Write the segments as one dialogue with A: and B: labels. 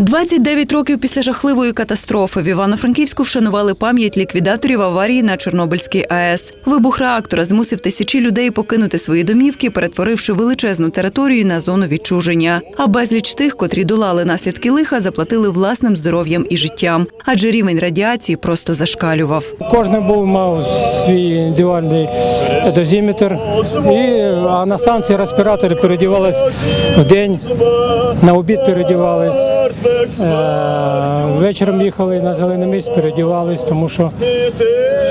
A: 29 років після жахливої катастрофи в Івано-Франківську вшанували пам'ять ліквідаторів аварії на Чорнобильській АЕС. Вибух реактора змусив тисячі людей покинути свої домівки, перетворивши величезну територію на зону відчуження. А безліч тих, котрі долали наслідки лиха, заплатили власним здоров'ям і життям, адже рівень радіації просто зашкалював.
B: Кожен був мав свій індивідуальний дозиметр, і а на станції респіратори передівались в день, на обід передівались. Е, вечором їхали на зелений місць, передівались, тому що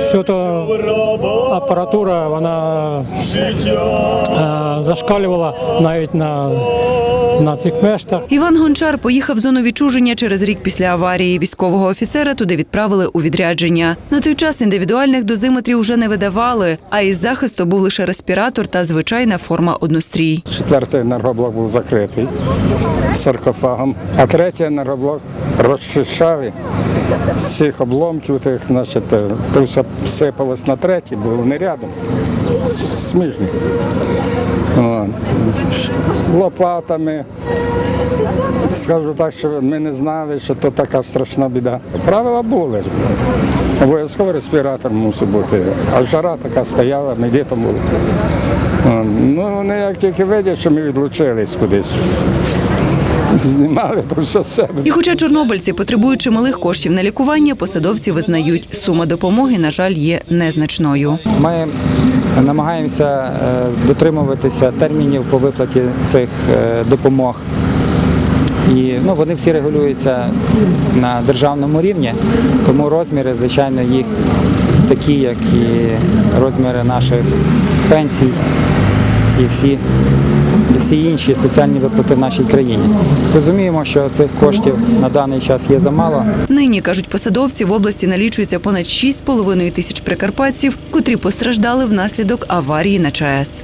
B: все то апаратура вона е, зашкалювала навіть на, на цих мештах.
A: Іван Гончар поїхав в зону відчуження через рік після аварії. Військового офіцера туди відправили у відрядження. На той час індивідуальних дозиметрів вже не видавали, а із захисту був лише респіратор та звичайна форма однострій.
C: Четвертий енергоблок був закритий саркофагом, а третій енергоблок розчищали з цих обломків, тих, значить, е, то все сипалось на третій, бо вони рядом. Сміжні. Лопатами. Скажу так, що ми не знали, що то така страшна біда. Правила були. Обов'язково респіратор мусив бути. А жара така стояла, ми літом були. Ну, вони як тільки видять, що ми відлучились кудись. Знімали то все себе.
A: І хоча чорнобильці потребують чималих коштів на лікування, посадовці визнають, сума допомоги, на жаль, є незначною.
D: Ми намагаємося е, дотримуватися термінів по виплаті цих е, допомог. І ну, вони всі регулюються на державному рівні, тому розміри, звичайно, їх такі, як і розміри наших пенсій і всі, і всі інші соціальні виплати в нашій країні. Розуміємо, що цих коштів на даний час є замало.
A: Нині кажуть посадовці, в області налічується понад 6,5 тисяч прикарпатців, котрі постраждали внаслідок аварії на ЧАЕС.